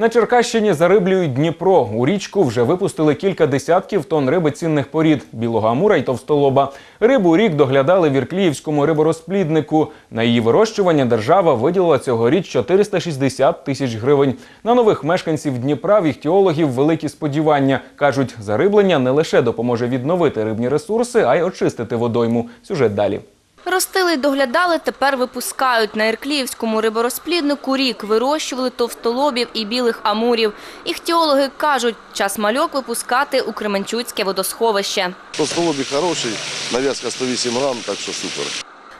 На Черкащині зариблюють Дніпро. У річку вже випустили кілька десятків тонн риби цінних порід білого амура й товстолоба. Рибу рік доглядали в Іркліївському риборозпліднику. На її вирощування держава виділила цьогоріч 460 тисяч гривень. На нових мешканців Дніпра в іхтіологів великі сподівання. кажуть, зариблення не лише допоможе відновити рибні ресурси, а й очистити водойму. Сюжет далі. Ростили й доглядали, тепер випускають. На Іркліївському риборозпліднику рік вирощували товстолобів і білих амурів. Іхтіологи кажуть, час мальок випускати у Кременчуцьке водосховище. Толстолобик хороший, нав'язка 108 грам, так що супер.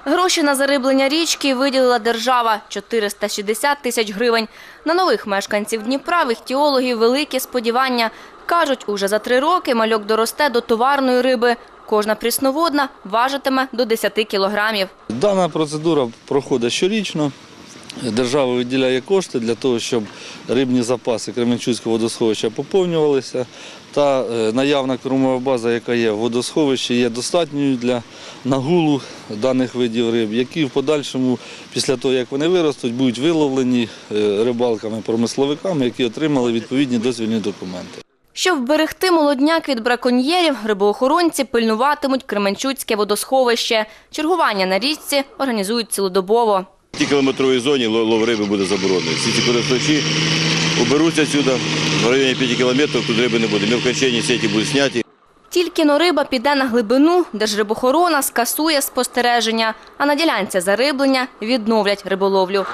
Гроші на зариблення річки виділила держава – 460 тисяч гривень. На нових мешканців Дніпра іхтіологів великі сподівання. Кажуть, уже за три роки мальок доросте до товарної риби. Кожна прісноводна важитиме до 10 кілограмів. Дана процедура проходить щорічно. Держава виділяє кошти для того, щоб рибні запаси Кременчуцького водосховища поповнювалися. Та е, наявна кормова база, яка є в водосховищі, є достатньою для нагулу даних видів риб, які в подальшому, після того, як вони виростуть, будуть виловлені е, рибалками-промисловиками, які отримали відповідні дозвільні документи. Щоб вберегти молодняк від браконьєрів, рибоохоронці пильнуватимуть Кременчуцьке водосховище. Чергування на річці організують цілодобово. В тій кілометровій зоні лов риби буде заборонений. Всі ці користувачі уберуться сюди, в районі 5 кілометрів тут риби не буде. Мілкочені сеті будуть зняті. Тільки но риба піде на глибину, Держрибохорона скасує спостереження, а на ділянці зариблення відновлять риболовлю.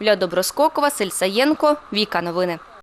Для Доброскокова, Сельсаєнко, Віка Новини.